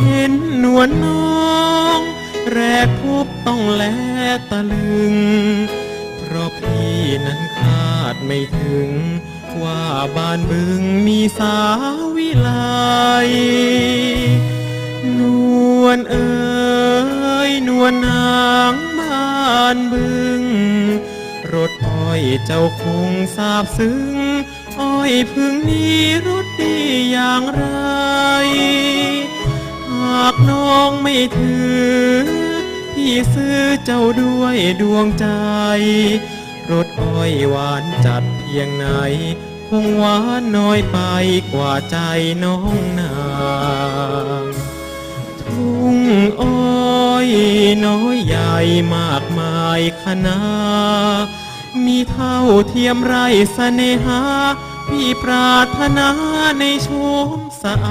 เห็นนวลน้อง แรกพบต้องแลตะลึง เพราะพี่นั้นคาดไม่ถึง ว่าบ้านบึงมีสาววิไลนวลเอ๋ยนวลนางบ้านบึง รถอ้อยเจ้าคงทราบซึ้ง อ้อยพึ่งนี้รสดีอย่างไรากน้องไม่ถือ พี่ซื้อเจ้าด้วยดวงใจ รสอ้อยหวานจัดเพียงไหน คงหวานน้อยไปกว่าใจน้องนางทุ่งอ้อยน้อยใหญ่มากมายคณามีเท่าเทียมไรเสน่หา พี่ปรารถนาในชมสะอา